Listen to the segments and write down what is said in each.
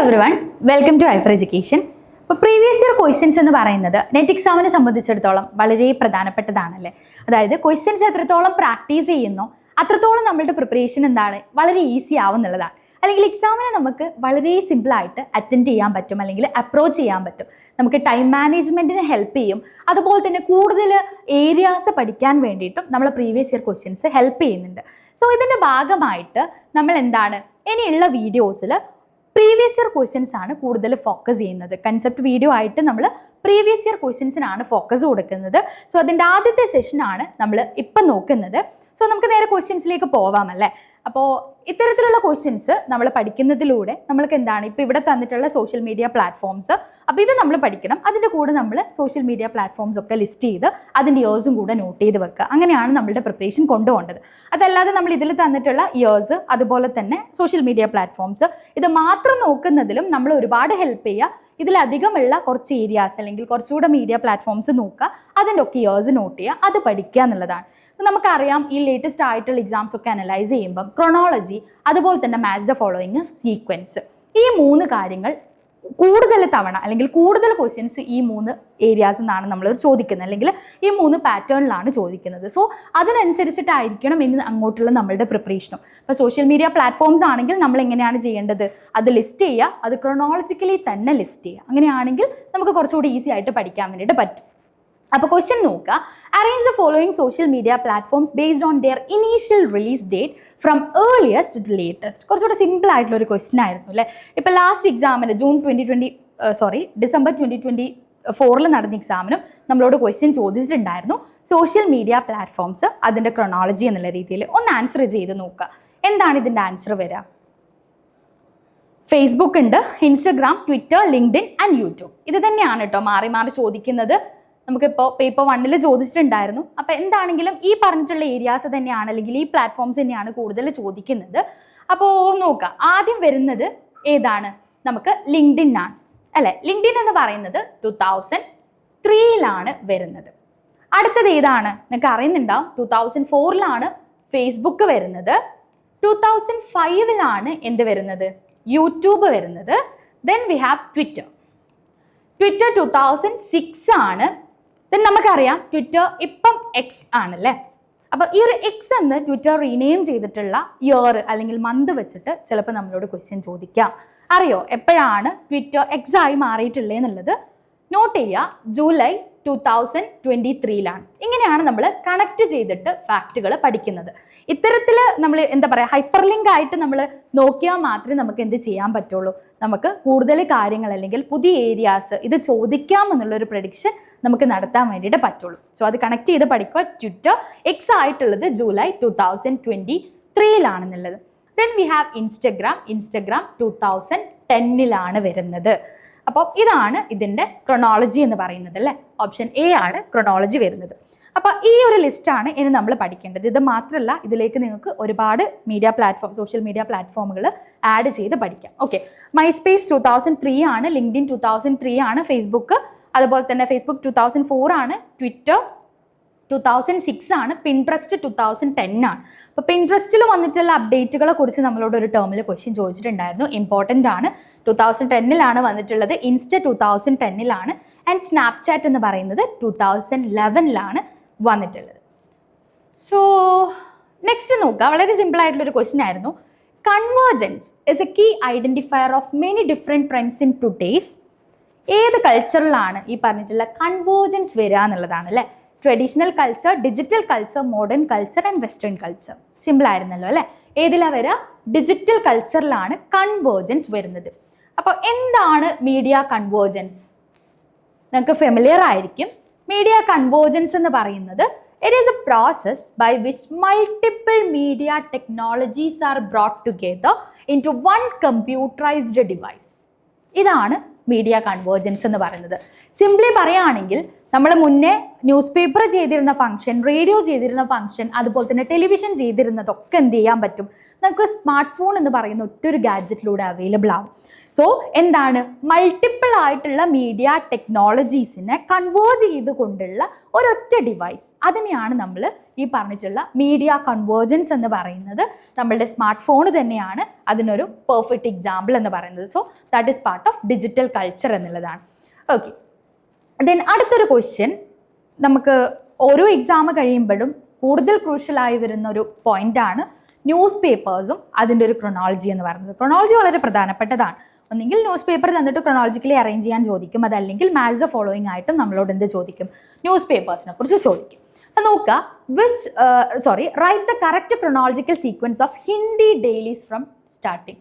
Everyone welcome to higher education ഇപ്പോൾ previous year questions എന്ന് പറയുന്നത് നെറ്റ് എക്സാമിനെ സംബന്ധിച്ചിടത്തോളം വളരെ പ്രധാനപ്പെട്ടതാണല്ലേ? അതായത് ക്വസ്റ്റ്യൻസ് എത്രത്തോളം പ്രാക്ടീസ് ചെയ്യുന്നു അത്രത്തോളം നമ്മളുടെ പ്രിപ്പറേഷൻ എന്താണ് വളരെ ഈസി ആവുന്നുള്ളതാണ്. അല്ലെങ്കിൽ എക്സാമിനെ നമുക്ക് വളരെ സിമ്പിളായിട്ട് അറ്റൻഡ് ചെയ്യാൻ പറ്റും അല്ലെങ്കിൽ അപ്രോച്ച് ചെയ്യാൻ പറ്റും. നമുക്ക് ടൈം മാനേജ്മെന്റിന് ഹെൽപ്പ് ചെയ്യും. അതുപോലെ തന്നെ കൂടുതൽ ഏരിയാസ് പഠിക്കാൻ വേണ്ടിയിട്ടും നമ്മൾ പ്രീവിയസ് ഇയർ ക്വസ്റ്റ്യൻസ് ഹെൽപ്പ് ചെയ്യുന്നുണ്ട്. സോ ഇതിന്റെ ഭാഗമായിട്ട് നമ്മൾ എന്താണ് ഇനിയുള്ള വീഡിയോസിൽ പ്രീവിയസ് ഇയർ ക്വസ്റ്റ്യൻസ് ആണ് കൂടുതൽ ഫോക്കസ് ചെയ്യുന്നത്. കൺസെപ്റ്റ് വീഡിയോ ആയിട്ട് നമ്മൾ പ്രീവിയസ് ഇയർ ക്വസ്റ്റ്യൻസിനാണ് ഫോക്കസ് കൊടുക്കുന്നത്. സോ അതിന്റെ ആദ്യത്തെ സെഷനാണ് നമ്മൾ ഇപ്പം നോക്കുന്നത്. സോ നമുക്ക് നേരെ ക്വസ്റ്റ്യൻസിലേക്ക് പോവാം അല്ലേ? അപ്പോൾ ഇത്തരത്തിലുള്ള ക്വസ്റ്റ്യൻസ് നമ്മൾ പഠിക്കുന്നതിലൂടെ നമ്മൾക്ക് എന്താണ് ഇപ്പോൾ ഇവിടെ തന്നിട്ടുള്ള സോഷ്യൽ മീഡിയ പ്ലാറ്റ്ഫോംസ് അപ്പോൾ ഇത് നമ്മൾ പഠിക്കണം. അതിന്റെ കൂടെ നമ്മൾ സോഷ്യൽ മീഡിയ പ്ലാറ്റ്ഫോംസ് ഒക്കെ ലിസ്റ്റ് ചെയ്ത് അതിന്റെ ഇയേഴ്സും കൂടെ നോട്ട് ചെയ്ത് വെക്കുക. അങ്ങനെയാണ് നമ്മളുടെ പ്രിപ്പറേഷൻ കൊണ്ടുപോകേണ്ടത്. അതല്ലാതെ നമ്മൾ ഇതിൽ തന്നിട്ടുള്ള ഇയേഴ്സ് അതുപോലെ തന്നെ സോഷ്യൽ മീഡിയ പ്ലാറ്റ്ഫോംസ് ഇത് മാത്രം നോക്കുന്നതിലും നമ്മൾ ഒരുപാട് ഹെൽപ്പ് ചെയ്യുക. ഇതിലധികമുള്ള കുറച്ച് ഏരിയാസ് അല്ലെങ്കിൽ കുറച്ചുകൂടെ മീഡിയ പ്ലാറ്റ്ഫോംസ് നോക്കുക. അതിന്റെ ഒക്കെ ഇയേഴ്സ് നോട്ട് ചെയ്യുക അത് പഠിക്കുക എന്നുള്ളതാണ്. നമുക്കറിയാം ഈ ലേറ്റസ്റ്റ് ആയിട്ടുള്ള എക്സാംസ് ഒക്കെ അനലൈസ് ചെയ്യുമ്പം ക്രൊണോളജി അതുപോലെ തന്നെ മാച്ച് ദ ഫോളോയിങ് സീക്വൻസ് ഈ മൂന്ന് കാര്യങ്ങൾ കൂടുതൽ തവണ അല്ലെങ്കിൽ കൂടുതൽ ക്വസ്റ്റ്യൻസ് ഈ മൂന്ന് ഏരിയാസ് നിന്നാണ് നമ്മൾ ചോദിക്കുന്നത്. അല്ലെങ്കിൽ ഈ മൂന്ന് പാറ്റേണിലാണ് ചോദിക്കുന്നത്. സോ അതിനനുസരിച്ചിട്ടായിരിക്കണം ഇനി അങ്ങോട്ടുള്ള നമ്മളുടെ പ്രിപ്പറേഷനും ഇപ്പോൾ സോഷ്യൽ മീഡിയ പ്ലാറ്റ്ഫോംസ് ആണെങ്കിൽ നമ്മൾ എങ്ങനെയാണ് ചെയ്യേണ്ടത്? അത് ലിസ്റ്റ് ചെയ്യുക അത് ക്രൊണോളജിക്കലി തന്നെ ലിസ്റ്റ് ചെയ്യുക. അങ്ങനെയാണെങ്കിൽ നമുക്ക് കുറച്ചുകൂടി ഈസി ആയിട്ട് പഠിക്കാൻ വേണ്ടിയിട്ട് പറ്റും. അപ്പോൾ ക്വസ്റ്റ്യൻ നോക്കുക. Arrange the following social media platforms based on their initial release date from earliest to latest കുറച്ചുകൂടെ സിമ്പിൾ ആയിട്ടുള്ള ഒരു ക്വസ്റ്റ്യൻ ആയിരുന്നു അല്ലേ? ഇപ്പോൾ ലാസ്റ്റ് എക്സാമിന് June twenty twenty sorry December twenty twenty ഫോറിൽ നടന്ന എക്സാമിനും നമ്മളോട് ക്വസ്റ്റ്യൻ ചോദിച്ചിട്ടുണ്ടായിരുന്നു. സോഷ്യൽ മീഡിയ പ്ലാറ്റ്ഫോംസ് അതിന്റെ ക്രൊണോളജി എന്നുള്ള രീതിയിൽ ഒന്ന് ആൻസർ ചെയ്ത് നോക്കുക. എന്താണ് ഇതിന്റെ ആൻസർ വരിക? ഫേസ്ബുക്ക് ഉണ്ട് Instagram Twitter LinkedIn and YouTube ഇത് തന്നെയാണ് കേട്ടോ മാറി മാറി ചോദിക്കുന്നത്. നമുക്കിപ്പോൾ പേപ്പർ വണ്ണിൽ ചോദിച്ചിട്ടുണ്ടായിരുന്നു. അപ്പോൾ എന്താണെങ്കിലും ഈ പറഞ്ഞിട്ടുള്ള ഏരിയാസ് തന്നെയാണ് അല്ലെങ്കിൽ ഈ പ്ലാറ്റ്ഫോംസ് തന്നെയാണ് കൂടുതൽ ചോദിക്കുന്നത്. അപ്പോൾ നോക്കാം. ആദ്യം വരുന്നത് ഏതാണ്? നമുക്ക് ലിങ്ക്ഡിൻ ആണ്. അല്ലേ? ലിങ്ക്ഡിൻ എന്ന് പറയുന്നത് ടു തൗസൻഡ് ത്രീയിലാണ് വരുന്നത്. അടുത്തത് ഏതാണ്? നിങ്ങൾക്ക് അറിയുന്നുണ്ടാവും ടു തൗസൻഡ് ഫോറിലാണ് ഫേസ്ബുക്ക് വരുന്നത്. ടു തൗസൻഡ് ഫൈവിലാണ് എന്ത് വരുന്നത്? യൂട്യൂബ് വരുന്നത്. Then we have Twitter Twitter two thousand six ആണ് ദെൻ നമുക്കറിയാം ട്വിറ്റർ ഇപ്പം എക്സ് ആണല്ലേ? അപ്പോൾ ഈ ഒരു എക്സ് എന്ന് ട്വിറ്റർ റീനെയിം ചെയ്തിട്ടുള്ള ഇയർ അല്ലെങ്കിൽ മന്ത് വെച്ചിട്ട് ചിലപ്പോൾ നമ്മളോട് ക്വസ്റ്റ്യൻ ചോദിക്കാം. അറിയോ? എപ്പോഴാണ് ട്വിറ്റർ എക്സ് ആയി മാറിയിട്ടുള്ളത് നോട്ട് ചെയ്യുക. ജൂലൈ ടു തൗസൻഡ് ട്വന്റി ത്രീയിലാണ് ഇങ്ങനെയാണ് നമ്മൾ കണക്ട് ചെയ്തിട്ട് ഫാക്റ്റുകൾ പഠിക്കുന്നത്. ഇത്തരത്തിൽ നമ്മൾ എന്താ പറയുക ഹൈപ്പർ ലിങ്ക് ആയിട്ട് നമ്മൾ നോക്കിയാൽ മാത്രമേ നമുക്ക് എന്ത് ചെയ്യാൻ പറ്റുള്ളൂ. നമുക്ക് കൂടുതൽ കാര്യങ്ങൾ അല്ലെങ്കിൽ പുതിയ ഏരിയാസ് ഇത് ചോദിക്കാം എന്നുള്ളൊരു പ്രഡിക്ഷൻ നമുക്ക് നടത്താൻ വേണ്ടിയിട്ട് പറ്റുള്ളൂ. സോ അത് കണക്ട് ചെയ്ത് പഠിക്കുക. ട്വിറ്റർ എക്സ് ആയിട്ടുള്ളത് July two thousand twenty ത്രീയിലാണെന്നുള്ളത് then we have Instagram Instagram two thousand ടെന്നിലാണ് വരുന്നത്. അപ്പോൾ ഇതാണ് ഇതിന്റെ ക്രൊണോളജി എന്ന് പറയുന്നത് അല്ലേ? ഓപ്ഷൻ എ ആണ് ക്രൊണോളജി വരുന്നത്. അപ്പോൾ ഈ ഒരു ലിസ്റ്റാണ് ഇനി നമ്മൾ പഠിക്കേണ്ടത്. ഇത് മാത്രമല്ല ഇതിലേക്ക് നിങ്ങൾക്ക് ഒരുപാട് മീഡിയ പ്ലാറ്റ്ഫോം സോഷ്യൽ മീഡിയ പ്ലാറ്റ്ഫോമുകൾ ആഡ് ചെയ്ത് പഠിക്കാം. Okay MySpace two thousand three ആണ് ലിങ്ക്ഡിൻ ടു തൗസൻഡ് ത്രീ ആണ് ഫേസ്ബുക്ക് അതുപോലെ തന്നെ ഫേസ്ബുക്ക് ടു തൗസൻഡ് ഫോർ ആണ് ട്വിറ്റർ ടു തൗസൻഡ് സിക്സ് ആണ് പിൻട്രസ്റ്റ് ടു തൗസൻഡ് ടെൻ ആണ്. അപ്പോൾ പിൻട്രസ്റ്റിൽ വന്നിട്ടുള്ള അപ്ഡേറ്റുകളെ കുറിച്ച് നമ്മളോട് ഒരു ടേമിൽ ക്വസ്റ്റ്യൻ ചോദിച്ചിട്ടുണ്ടായിരുന്നു. ഇമ്പോർട്ടന്റ് ആണ്. ടു തൗസൻഡ് ടെന്നിലാണ് വന്നിട്ടുള്ളത്. ഇൻസ്റ്റ ടു തൗസൻഡ് ടെന്നിലാണ് ആൻഡ് സ്നാപ്ചാറ്റ് എന്ന് പറയുന്നത് ടു തൗസൻഡ് ലെവനിലാണ് വന്നിട്ടുള്ളത്. സോ നെക്സ്റ്റ് നോക്കുക വളരെ സിമ്പിൾ ആയിട്ടുള്ളൊരു ക്വസ്റ്റ്യൻ ആയിരുന്നു. Convergence is a key identifier of many different trends in today's ഏത് കൾച്ചറിലാണ് ഈ പറഞ്ഞിട്ടുള്ള കൺവേർജൻസ് വരിക എന്നുള്ളതാണ് അല്ലേ? Traditional culture digital culture modern culture and western culture simple ആയിരുന്നല്ലോ അല്ലേ? ഏതിലാണ് വരിക ഡിജിറ്റൽ കൾച്ചറിലാണ് കൺവേർജൻസ് വരുന്നത്. അപ്പോൾ എന്താണ് മീഡിയ കൺവേർജൻസ് നിങ്ങൾക്ക് ഫെമിലിയർ ആയിരിക്കും. മീഡിയ കൺവേർജൻസ് എന്ന് പറയുന്നത് it is a process by which multiple media technologies are brought together into one computerised device ഇതാണ് മീഡിയ കൺവേർജൻസ് എന്ന് പറയുന്നത്. സിംപ്ലി പറയുകയാണെങ്കിൽ നമ്മൾ മുന്നേ ന്യൂസ് പേപ്പർ ചെയ്തിരുന്ന ഫംഗ്ഷൻ റേഡിയോ ചെയ്തിരുന്ന ഫംഗ്ഷൻ അതുപോലെ തന്നെ ടെലിവിഷൻ ചെയ്തിരുന്നതൊക്കെ എന്ത് ചെയ്യാൻ പറ്റും? നമുക്ക് സ്മാർട്ട് ഫോൺ എന്ന് പറയുന്ന ഒറ്റൊരു ഗാഡ്ജറ്റിലൂടെ അവൈലബിൾ ആവും. സോ എന്താണ്? മൾട്ടിപ്പിൾ ആയിട്ടുള്ള മീഡിയ ടെക്നോളജീസിനെ കൺവേർജ് ചെയ്തുകൊണ്ടുള്ള ഒരൊറ്റ ഡിവൈസ് അതിനെയാണ് നമ്മൾ ഈ പറഞ്ഞിട്ടുള്ള മീഡിയ കൺവേർജൻസ് എന്ന് പറയുന്നത്. നമ്മളുടെ സ്മാർട്ട് ഫോൺ തന്നെയാണ് അതിനൊരു പെർഫെക്റ്റ് എക്സാമ്പിൾ എന്ന് പറയുന്നത്. So that is part of digital culture എന്നുള്ളതാണ്. ഓക്കെ ദെൻ അടുത്തൊരു ക്വസ്റ്റ്യൻ നമുക്ക് ഓരോ എക്സാം കഴിയുമ്പോഴും കൂടുതൽ ക്രൂഷ്യലായി വരുന്ന ഒരു പോയിന്റാണ് ന്യൂസ് പേപ്പേഴ്സും അതിന്റെ ഒരു ക്രൊണോളജി എന്ന് പറയുന്നത്. ക്രൊണോളജി വളരെ പ്രധാനപ്പെട്ടതാണ്. ഒന്നെങ്കിൽ ന്യൂസ് പേപ്പർ തന്നിട്ട് ക്രൊണോളജിക്കലി അറേഞ്ച് ചെയ്യാൻ ചോദിക്കും അതല്ലെങ്കിൽ മാച്ച് ദ ഫോളോയിങ് ആയിട്ടും നമ്മളോട് എന്ത് ചോദിക്കും? ന്യൂസ് പേപ്പേഴ്സിനെ കുറിച്ച് ചോദിക്കും. അപ്പം നോക്കുക which sorry write the correct chronological sequence of Hindi dailies from starting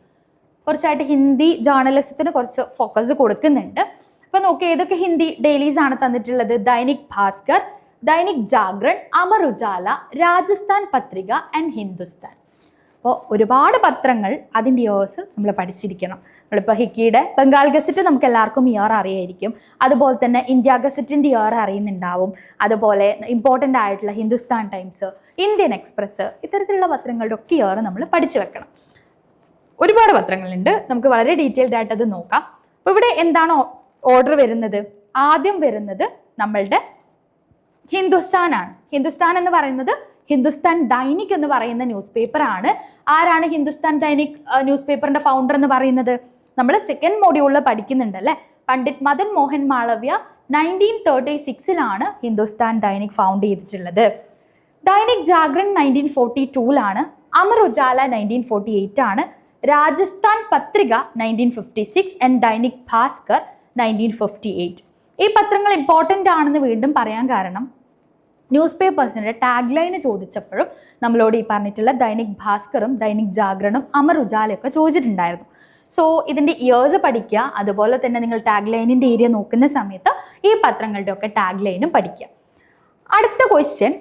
കുറച്ചായിട്ട് ഹിന്ദി ജേർണലിസത്തിന് കുറച്ച് ഫോക്കസ് കൊടുക്കുന്നുണ്ട്. അപ്പൊ നോക്കി ഏതൊക്കെ ഹിന്ദി ഡെയിലീസ് ആണ് തന്നിട്ടുള്ളത്? ദൈനിക് ഭാസ്കർ ദൈനിക് ജാഗ്രൺ അമർ ഉജാല രാജസ്ഥാൻ പത്രിക ആൻഡ് ഹിന്ദുസ്ഥാൻ. അപ്പോൾ ഒരുപാട് പത്രങ്ങൾ അതിന്റെ ഇയേഴ്സ് നമ്മൾ പഠിച്ചിരിക്കണം. നമ്മളിപ്പോൾ ഹിക്കിയുടെ ബംഗാൾ ഗസറ്റ് നമുക്ക് എല്ലാവർക്കും ഇയർ അറിയായിരിക്കും. അതുപോലെ തന്നെ ഇന്ത്യ ഗസറ്റിന്റെ ഇയർ അറിയുന്നുണ്ടാവും. അതുപോലെ ഇമ്പോർട്ടന്റ് ആയിട്ടുള്ള ഹിന്ദുസ്ഥാൻ ടൈംസ് ഇന്ത്യൻ എക്സ്പ്രസ് ഇത്തരത്തിലുള്ള പത്രങ്ങളുടെ ഒക്കെ ഇയർ നമ്മൾ പഠിച്ചു വെക്കണം. ഒരുപാട് പത്രങ്ങളുണ്ട്. നമുക്ക് വളരെ ഡീറ്റെയിൽഡ് ആയിട്ട് അത് നോക്കാം. അപ്പോൾ ഇവിടെ എന്താണ് ഓർഡർ വരുന്നത് ആദ്യം വരുന്നത് നമ്മളുടെ ഹിന്ദുസ്ഥാനാണ്. ഹിന്ദുസ്ഥാൻ എന്ന് പറയുന്നത് ഹിന്ദുസ്ഥാൻ ദൈനിക് എന്ന് പറയുന്ന ന്യൂസ് പേപ്പർ ആണ്. ആരാണ് ഹിന്ദുസ്ഥാൻ ദൈനിക് ന്യൂസ് പേപ്പറിന്റെ ഫൗണ്ടർ എന്ന് പറയുന്നത്? നമ്മൾ സെക്കൻഡ് മോഡ്യൂളിൽ പഠിക്കുന്നുണ്ട് അല്ലേ പണ്ഡിറ്റ് മദൻ മോഹൻ മാളവ്യ നയന്റീൻ തേർട്ടി സിക്സിലാണ് ഹിന്ദുസ്ഥാൻ ദൈനിക് ഫൗണ്ട് ചെയ്തിട്ടുള്ളത്. Dainik Jagran nineteen forty ടൂലാണ് Amar Ujala nineteen forty eight ആണ് Rajasthan Patrika nineteen fifty six and Dainik Bhaskar nineteen fifty eight ഈ പത്രങ്ങൾ ഇമ്പോർട്ടന്റ് ആണെന്ന് വീണ്ടും പറയാൻ കാരണം ന്യൂസ് പേപ്പേഴ്സിന്റെ ടാഗ് ലൈന് ചോദിച്ചപ്പോഴും നമ്മളോട് ഈ പറഞ്ഞിട്ടുള്ള ദൈനിക് ഭാസ്കറും ദൈനിക് ജാഗരണും അമർ ഉജാലയൊക്കെ ചോദിച്ചിട്ടുണ്ടായിരുന്നു. സോ ഇതിന്റെ ഇയേഴ്സ് പഠിക്കുക അതുപോലെ തന്നെ നിങ്ങൾ ടാഗ് ലൈനിന്റെ ഏരിയ നോക്കുന്ന സമയത്ത് ഈ പത്രങ്ങളുടെ ഒക്കെ ടാഗ് ലൈനും പഠിക്കുക. അടുത്ത ക്വസ്റ്റ്യൻ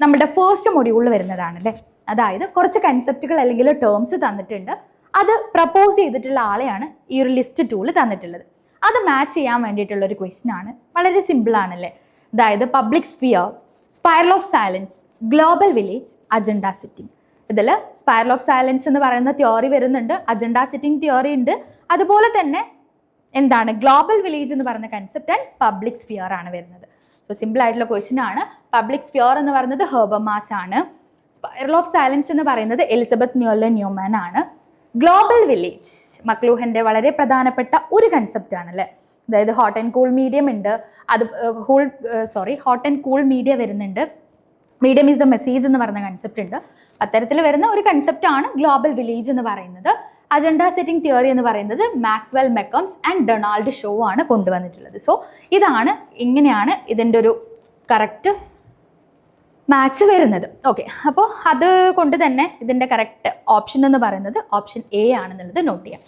നമ്മുടെ ഫേസ്റ്റ് മൊഡ്യൂളിൽ വരുന്നതാണ് അല്ലേ അതായത് കുറച്ച് കൺസെപ്റ്റുകൾ അല്ലെങ്കിൽ ടേംസ് തന്നിട്ടുണ്ട്. അത് പ്രപ്പോസ് ചെയ്തിട്ടുള്ള ആളെയാണ് ഈ ഒരു ലിസ്റ്റ് ടൂൾ തന്നിട്ടുള്ളത്. അത് മാച്ച് ചെയ്യാൻ വേണ്ടിയിട്ടുള്ള ഒരു ക്വസ്റ്റ്യൻ ആണ്. വളരെ സിമ്പിൾ ആണല്ലേ? അതായത് public sphere spiral of silence global village agenda setting ഇതിൽ സ്പൈറൽ ഓഫ് സൈലൻസ് എന്ന് പറയുന്ന തിയോറി വരുന്നുണ്ട് അജണ്ട സെറ്റിംഗ് തിയോറി ഉണ്ട്. അതുപോലെ തന്നെ എന്താണ്? ഗ്ലോബൽ വില്ലേജ് എന്ന് പറയുന്ന കൺസെപ്റ്റ് ആൻഡ് പബ്ലിക് സ്ഫിയർ ആണ് വരുന്നത്. സോ സിമ്പിൾ ആയിട്ടുള്ള ക്വസ്റ്റ്യൻ ആണ്. പബ്ലിക് സ്ഫിയർ എന്ന് പറയുന്നത് ഹെർബമാസ് ആണ്. സ്പൈറൽ ഓഫ് സൈലൻസ് എന്ന് പറയുന്നത് എലിസബത്ത് ന്യൂല ന്യൂമാൻ ആണ്. ഗ്ലോബൽ വില്ലേജ് മക്ലൂഹന്റെ വളരെ പ്രധാനപ്പെട്ട ഒരു കൺസെപ്റ്റ് ആണല്ലേ? അതായത് ഹോട്ട് ആൻഡ് കൂൾ മീഡിയം ഉണ്ട്. അത് cool sorry hot and cool media വരുന്നുണ്ട്. മീഡിയം ഈസ് ദ മെസ്സേജ് എന്ന് പറയുന്ന കൺസെപ്റ്റ് ഉണ്ട്. അത്തരത്തിൽ വരുന്ന ഒരു കൺസെപ്റ്റ് ആണ് ഗ്ലോബൽ വില്ലേജ് എന്ന് പറയുന്നത്. അജണ്ട സെറ്റിംഗ് തിയറി എന്ന് പറയുന്നത് Maxwell McCombs and Donald Shaw ആണ് കൊണ്ടുവന്നിട്ടുള്ളത്. സോ ഇതാണ് ഇങ്ങനെയാണ് ഇതിന്റെ ഒരു കറക്റ്റ് മാച്ച് വരുന്നത്. ഓക്കെ അപ്പോൾ അത് കൊണ്ട് തന്നെ ഇതിന്റെ കറക്റ്റ് ഓപ്ഷൻ എന്ന് പറയുന്നത് ഓപ്ഷൻ എ ആണെന്നുള്ളത് നോട്ട് ചെയ്യാം.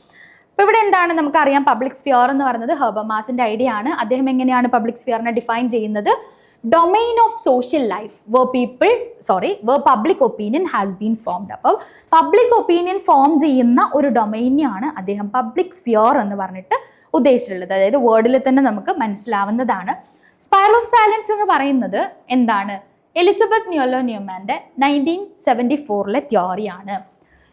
അപ്പോൾ ഇവിടെ എന്താണ് നമുക്കറിയാം പബ്ലിക് സ്ഫിയർ എന്ന് പറയുന്നത് ഹെർബമാസിന്റെ ഐഡിയ ആണ്. അദ്ദേഹം എങ്ങനെയാണ് പബ്ലിക് സ്ഫിയറിനെ ഡിഫൈൻ ചെയ്യുന്നത്? Domain of social life where people sorry where public opinion has been formed അപ്പോൾ പബ്ലിക് ഒപ്പീനിയൻ ഫോം ചെയ്യുന്ന ഒരു ഡൊമൈനെയാണ് അദ്ദേഹം പബ്ലിക് സ്ഫിയർ എന്ന് പറഞ്ഞിട്ട് ഉദ്ദേശിച്ചിട്ടുള്ളത്. അതായത് വേർഡിൽ തന്നെ നമുക്ക് മനസ്സിലാവുന്നതാണ്. സ്പൈറൽ ഓഫ് സൈലൻസ് എന്ന് പറയുന്നത് എന്താണ്? എലിസബത്ത് ന്യൂലോ ന്യൂമാന്റെ നയന്റീൻ സെവന്റി ഫോറിലെ തിയോറിയാണ്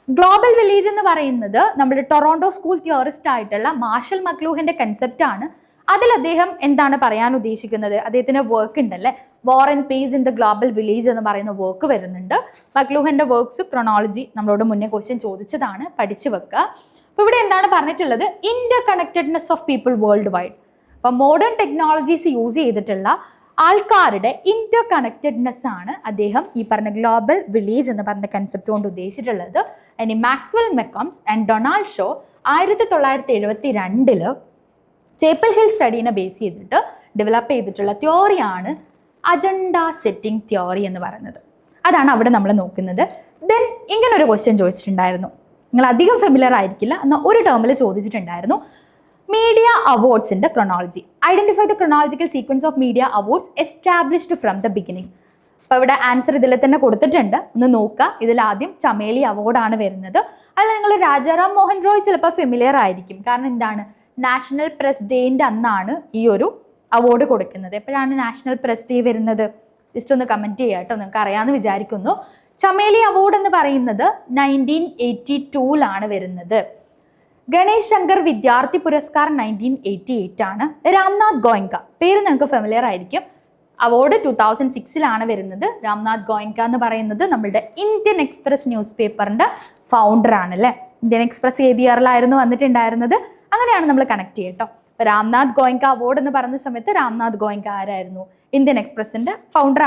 ഗ്ലോബൽ വില്ലേജ് എന്ന് പറയുന്നത് നമ്മുടെ ടൊറോണ്ടോ സ്കൂൾ തിയോറിസ്റ്റ് ആയിട്ടുള്ള മാർഷൽ മക്ലൂഹിന്റെ കൺസെപ്റ്റ് ആണ്. അതിൽ അദ്ദേഹം എന്താണ് പറയാൻ ഉദ്ദേശിക്കുന്നത്? അദ്ദേഹത്തിന്റെ വർക്ക് ഉണ്ടല്ലേ? War and peace in the global village എന്ന് പറയുന്ന വർക്ക് വരുന്നുണ്ട്. മക്ലൂഹന്റെ വർക്ക്സ് ക്രൊണോളജി നമ്മളോട് മുന്നേ ക്വസ്റ്റ്യൻ ചോദിച്ചതാണ്. പഠിച്ചു വെക്കുക. അപ്പോൾ ഇവിടെ എന്താണ് പറഞ്ഞിട്ടുള്ളത്? Interconnectedness of people world wide അപ്പോൾ മോഡേൺ ടെക്നോളജീസ് യൂസ് ചെയ്തിട്ടുള്ള ആൾക്കാരുടെ ഇന്റർ കണക്റ്റഡ്നെസ് ആണ് അദ്ദേഹം ഈ പറഞ്ഞ ഗ്ലോബൽ വില്ലേജ് എന്ന് പറഞ്ഞ കൺസെപ്റ്റ് കൊണ്ട് ഉദ്ദേശിച്ചിട്ടുള്ളത്. ഇനി Maxwell McCombs and Donald Shaw ആയിരത്തി തൊള്ളായിരത്തി എഴുപത്തി രണ്ടിൽ ചേപ്പൽ ഹിൽ സ്റ്റഡീനെ ബേസ് ചെയ്തിട്ട് ഡെവലപ്പ് ചെയ്തിട്ടുള്ള തിയോറിയാണ് അജണ്ട സെറ്റിംഗ് തിയോറി എന്ന് പറയുന്നത്. അതാണ് അവിടെ നമ്മൾ നോക്കുന്നത്. ദെൻ ഇങ്ങനൊരു ക്വസ്റ്റ്യൻ ചോദിച്ചിട്ടുണ്ടായിരുന്നു. നിങ്ങൾ അധികം ഫെമിലർ ആയിരിക്കില്ല. എന്നാൽ ഒരു ടേമിൽ ചോദിച്ചിട്ടുണ്ടായിരുന്നു. Media അവാർഡ്സിന്റെ chronology identify the chronological sequence of media awards established from the beginning അപ്പോൾ ഇവിടെ ആൻസർ ഇതിൽ തന്നെ കൊടുത്തിട്ടുണ്ട്. ഒന്ന് നോക്കുക. ഇതിൽ ആദ്യം ചമേലി അവാർഡാണ് വരുന്നത്. അല്ല നിങ്ങൾ രാജാറാം മോഹൻ റോയ് ചിലപ്പോൾ ഫെമിലിയർ ആയിരിക്കും. കാരണം എന്താണ്? നാഷണൽ പ്രസ് ഡേന്റെ അന്നാണ് ഈ ഒരു അവാർഡ് കൊടുക്കുന്നത്. എപ്പോഴാണ് നാഷണൽ പ്രസ് ഡേ വരുന്നത്? ജസ്റ്റ് ഒന്ന് കമന്റ് ചെയ്യുക കേട്ടോ. നിങ്ങൾക്ക് അറിയാമെന്ന് വിചാരിക്കുന്നു. ചമേലി അവാർഡ് എന്ന് പറയുന്നത് നയന്റീൻ എയ്റ്റി ടൂലാണ് വരുന്നത്. ഗണേഷ് ശങ്കർ വിദ്യാർത്ഥി പുരസ്കാർ നയന്റീൻ എയ്റ്റി എയ്റ്റ് ആണ്. രാംനാഥ് ഗോയങ്ക. പേര് നിങ്ങൾക്ക് ഫെമിലിയർ ആയിരിക്കും. അവാർഡ് ടു തൗസൻഡ് സിക്സിലാണ് വരുന്നത്. രാംനാഥ് ഗോയങ്ക എന്ന് പറയുന്നത് നമ്മളുടെ ഇന്ത്യൻ എക്സ്പ്രസ് ന്യൂസ് പേപ്പറിന്റെ ഫൗണ്ടറാണ് അല്ലേ ഇന്ത്യൻ എക്സ്പ്രസ് ഏത് ഇയറിലായിരുന്നു വന്നിട്ടുണ്ടായിരുന്നത്? അങ്ങനെയാണ് നമ്മൾ കണക്ട് ചെയ്യട്ടോ രാംനാഥ് ഗോയങ്ക അവാർഡ് എന്ന് പറയുന്ന സമയത്ത് രാംനാഥ് ഗോയങ്ക ആരായിരുന്നു? ഇന്ത്യൻ എക്സ്പ്രസിന്റെ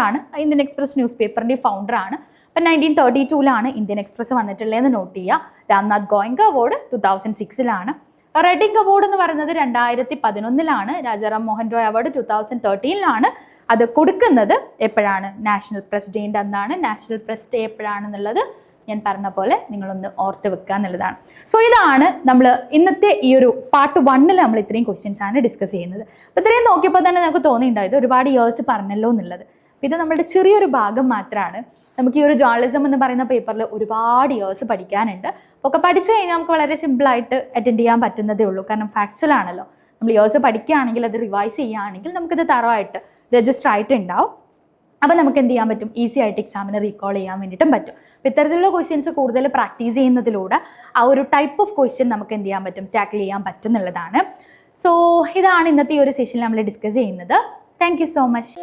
ആണ്. ഇന്ത്യൻ എക്സ്പ്രസ് ന്യൂസ് പേപ്പറിന്റെ ഫൗണ്ടറാണ് അപ്പം നയന്റീൻ തേർട്ടി ടൂലാണ് ഇന്ത്യൻ എക്സ്പ്രസ് വന്നിട്ടുള്ളതെന്ന് നോട്ട് ചെയ്യുക Ramnath Goenka award two thousand സിക്സിലാണ് റെഡിംഗ് award എന്ന് പറയുന്നത് രണ്ടായിരത്തി പതിനൊന്നിലാണ് Rajaram Mohan Roy award two thousand തേർട്ടീനിലാണ് അത് കൊടുക്കുന്നത് എപ്പോഴാണ്? നാഷണൽ പ്രസ് ഡേന്റെ അന്നാണ്. നാഷണൽ പ്രസ് ഡേ എപ്പോഴാണെന്നുള്ളത് ഞാൻ പറഞ്ഞ പോലെ നിങ്ങളൊന്ന് ഓർത്ത് വെക്കുക എന്നുള്ളതാണ്. സോ ഇതാണ് നമ്മൾ ഇന്നത്തെ ഈ ഒരു പാർട്ട് വണ്ണിൽ നമ്മൾ ഇത്രയും ക്വസ്റ്റ്യൻസ് ആണ് ഡിസ്കസ് ചെയ്യുന്നത്. അപ്പോൾ ഇത്രയും നോക്കിയപ്പോൾ തന്നെ നമുക്ക് തോന്നിയിട്ടുണ്ടായത് ഒരുപാട് ഇയേഴ്സ് പറഞ്ഞല്ലോ എന്നുള്ളത്. ഇത് നമ്മുടെ ചെറിയൊരു ഭാഗം മാത്രമാണ് നമുക്ക് ഈ ഒരു ജേർണലിസം എന്ന് പറയുന്ന പേപ്പറിൽ ഒരുപാട് ഇയേഴ്സ് പഠിക്കാനുണ്ട്. ഒക്കെ പഠിച്ചു കഴിഞ്ഞാൽ നമുക്ക് വളരെ സിമ്പിളായിട്ട് അറ്റൻഡ് ചെയ്യാൻ പറ്റുന്നതേ ഉള്ളൂ. കാരണം ഫാക്ച്വൽ ആണല്ലോ. നമ്മൾ ഇയേഴ്സ് പഠിക്കുകയാണെങ്കിൽ അത് റിവൈസ് ചെയ്യുകയാണെങ്കിൽ നമുക്കിത് തറവായിട്ട് രജിസ്റ്റർ ആയിട്ടുണ്ടാവും. അപ്പോൾ നമുക്ക് എന്ത് ചെയ്യാൻ പറ്റും? ഈസി ആയിട്ട് എക്സാമിന് റീകോൾ ചെയ്യാൻ വേണ്ടിയിട്ടും പറ്റും. അപ്പോൾ ഇത്തരത്തിലുള്ള ക്വസ്റ്റ്യൻസ് കൂടുതൽ പ്രാക്ടീസ് ചെയ്യുന്നതിലൂടെ ആ ഒരു ടൈപ്പ് ഓഫ് ക്വസ്റ്റ്യൻ നമുക്ക് എന്ത് ചെയ്യാൻ പറ്റും? ടാക്കിൾ ചെയ്യാൻ പറ്റും എന്നുള്ളതാണ് സോ ഇതാണ് ഇന്നത്തെ ഈ ഒരു സെഷനിൽ നമ്മൾ ഡിസ്കസ് ചെയ്യുന്നത്. Thank so much